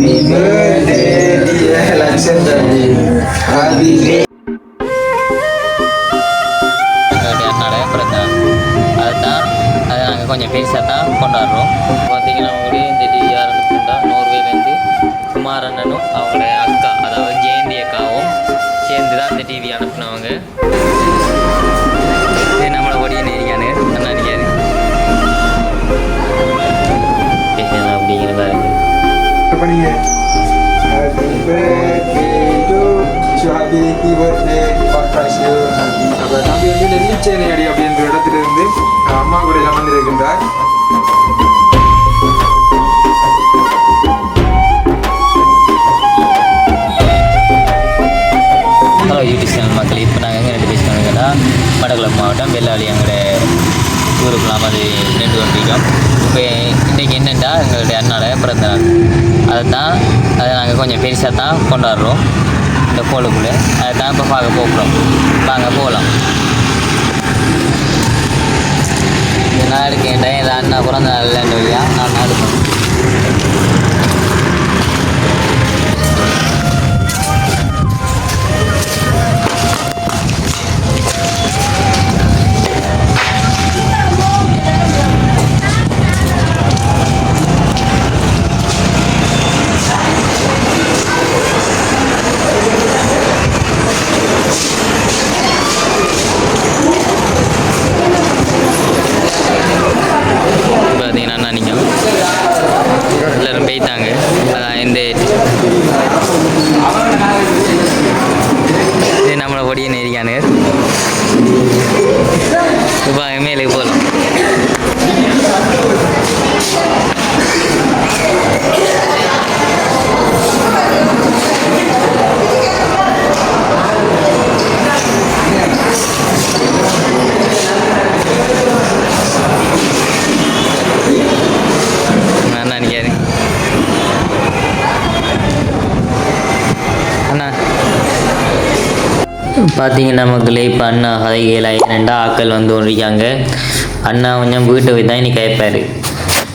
Happy birthday, dear Lakshmi. Happy birthday. எங்களுடைய happy you happy birthday God தம்பி வந்து நெல்லிச்சேனை அடி அப்படின்ற இடத்துலேருந்து அம்மா கூட அமர்ந்திருக்கின்றார் ஹலோ யூடியூப் சேனல் மக்கள் இப்போ நாங்கள் எங்கே ரெண்டு பேசினோம் கேட்டால் மடக்குளம் மாவட்டம் வெள்ளாளி எங்களோட ஊருக்குலாம் அது நின்று கொண்டிருக்கோம் இப்போ இன்றைக்கி என்னென்னா எங்களுடைய அண்ணாட பிறந்த நாள் அதை தான் அதை நாங்கள் கொஞ்சம் பெருசாக தான் கொண்டாடுறோம் இந்த கோளுக்குள்ளே. அதை தான் இப்போ பார்க்க போகிறோம் வாங்க போகலாம். நான் இருக்கேன் இந்த அண்ணா பிறந்த நாள் நான் நான் நம்மளை ஒடிய நெறியானு இப்போ மேலுக்கு போகலாம் பார்த்தீங்கன்னா மக்களே இப்போ அண்ணா கதைகளை ரெண்டா ஆக்கள் வந்து ஒன்றிருக்காங்க அண்ணா கொஞ்சம் வீட்டை போய் தான் இன்னைக்கு கேட்பாரு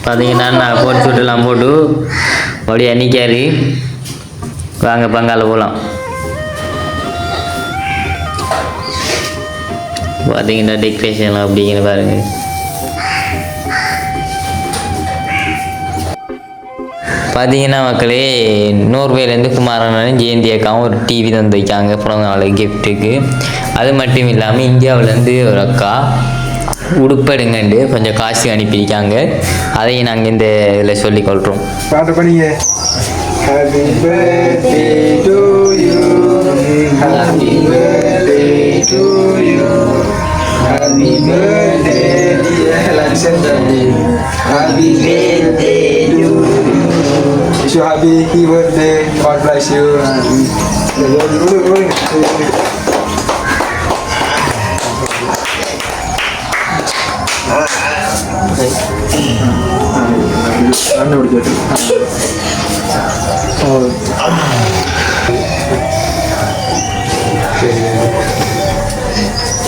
பார்த்தீங்கன்னா நான் போட்டு சுட்டுலாம் போட்டு அப்படியே நிற்காரு வாங்க பங்கால போகலாம் பார்த்தீங்கன்னா டெக்கரேஷன்லாம் அப்படிங்கிற பாருங்க. பார்த்தீங்கன்னா மக்களே நோர்வேலேருந்து குமாரண்ணனும் ஜெயந்தி அக்காவும் ஒரு டிவி தந்து வைக்காங்க பிறந்த நாள் கிஃப்ட்டுக்கு அது மட்டும் இல்லாமல் இந்தியாவிலேருந்து ஒரு அக்கா உடுப்படுங்கண்டு கொஞ்சம் காசு அனுப்பியிருக்காங்க அதையும் நாங்கள் இந்த இதில் சொல்லிக்கொள்கிறோம் கொள்கிறோம் Happy birthday to you. Happy birthday to you. Happy birthday, dear Alexander. Happy birthday you happy. Happy birthday. God bless you.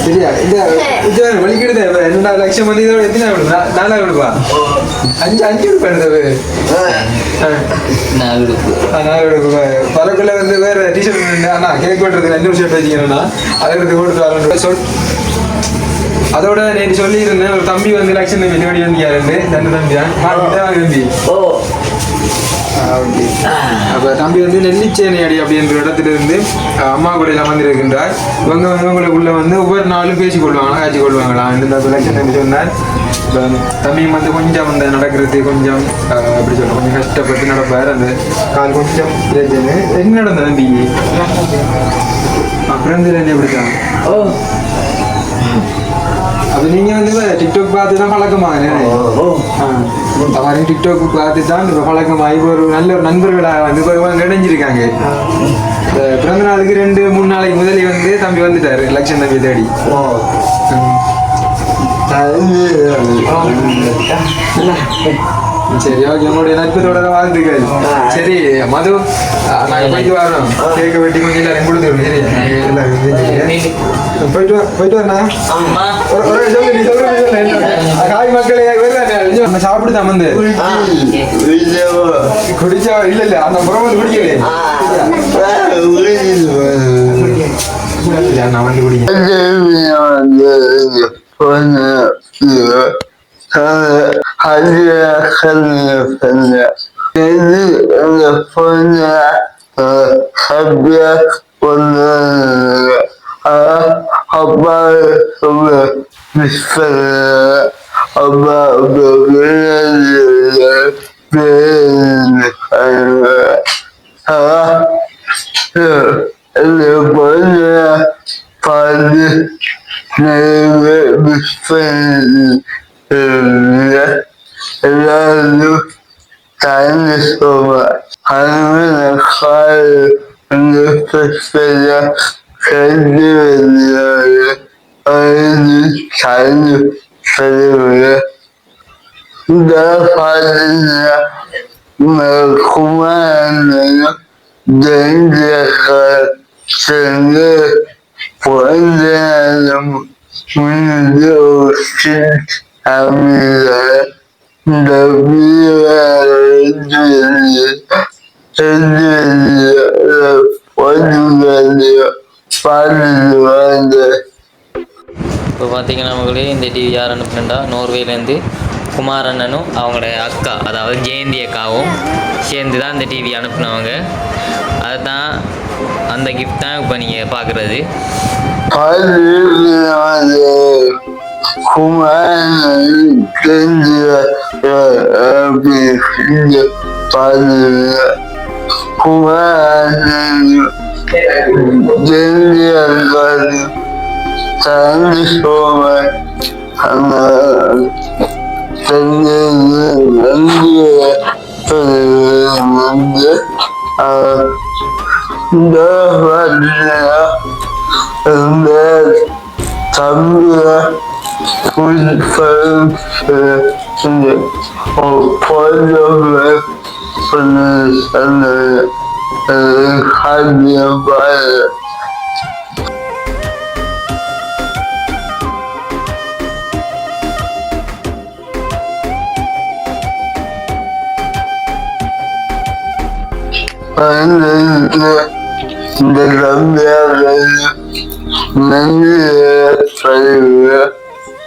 சரியா இந்த இது வலிக்கிடுது ரெண்டா லட்சம் மணி இதோட எத்தனை விடுவா நாலா விடுவா அஞ்சு அஞ்சு விடுப்பா என்னது நான் நாலு விடுப்பா பலக்குள்ள வந்து வேற டிஷர்ட் அண்ணா கேக் வெட்டுறதுக்கு அஞ்சு ஷர்ட் வச்சுக்கிறேன்னா அதை எடுத்து கொடுத்து வரணும் சொல் அதோட நேற்று சொல்லியிருந்தேன் ஒரு தம்பி வந்து லட்சம் தம்பி தேடி வந்தியாருன்னு ரெண்டு தம்பி தான் தம்பி ஓ அப்ப தம்பி வந்து நெல்லிச்சேனை அடி அப்படின்ற இடத்துல இருந்து அஹ், அம்மா கூட அமர்ந்திருக்கின்றார் இவங்க வந்து இவங்களுக்குள்ள வந்து ஒவ்வொரு நாளும் பேசி கொள்வாங்க காய்ச்சி கொள்வாங்களாம் இந்த தம்பி சொன்னார். இப்ப தம்பி வந்து கொஞ்சம் அந்த நடக்கிறது கொஞ்சம் எப்படி சொல்ல கொஞ்சம் கஷ்டப்பட்டு நடப்பார். அந்த கால் கொஞ்சம் பிரச்சனை. என்ன நடந்த தம்பி? பிறந்ததுல என்ன எப்படிதான் அப்ப நீங்க வந்து டிக்டாக் பார்த்து தான் பழக்கமாக அவரையும் டிக்டாக் பார்த்து தான் இப்ப பழக்கமாகி ஒரு நல்ல ஒரு நண்பர்களாக வந்து இணைஞ்சிருக்காங்க பிறந்த நாளுக்கு ரெண்டு மூணு நாளைக்கு முதலே வந்து தம்பி வந்துட்டாரு லட்சம் தம்பி தேடி ம். சரி ஓகே உங்களுடைய நட்பு தொடர வாழ்த்துக்கள் சரி மது ஆ, நாங்க போயிட்டு வரோம் கேட்க வெட்டி கொஞ்சம் எல்லாரும் கொடுத்து விடு. சரி நாங்க எல்லாரும் செஞ்சுக்கிறேன். போயிட்டு வா போயிட்டு வரேண்ணா அம்மா ஒரு- ஒரு சொல்லு, நீ சொல்லு, நீ சொல்லு. என்ன? காய் மக்களே வருதானே? ஐயோ, நம்ம சாப்பிட்டு தான் வந்து குடிச்சா இல்ல இல்ல அந்த புறம் வந்து குடிக்கலையே நான் வந்து குடிக்கிறேன் எல்லாரும் Sevgiler, evladım, kendi sorma. Hanımın akar, nefesine kendi veriyor. Aynı kendi veriyor. Daha fazla kumandanın denge karşısında bu endelim. Bunu da இப்போ பார்த்தீங்கன்னா நம்மளே இந்த டிவி யார் அனுப்புனண்டா நோர்வேலேருந்து குமாரண்ணனும் அவங்களோட அக்கா அதாவது ஜெயந்தி அக்காவும் சேர்ந்து தான் இந்த டிவி அனுப்புனவங்க. அதுதான் அந்த கிஃப்ட் தான் இப்போ நீங்கள் பார்க்குறது. குமாரன் குமாரன் ஜெயந்தியர்கள் தந்து சோம தந்து நன்றிய வந்து இந்த இந்த தமிழ புதுப்பரும் இந்த போதவை அந்த காரியமாக இந்த நம்பியாக நன்றி Sonuçlarım ve şimdi o polio ve sonuçlarını kalbiye bağlı. Ben de neden bir yerlerde ne diye sayıyor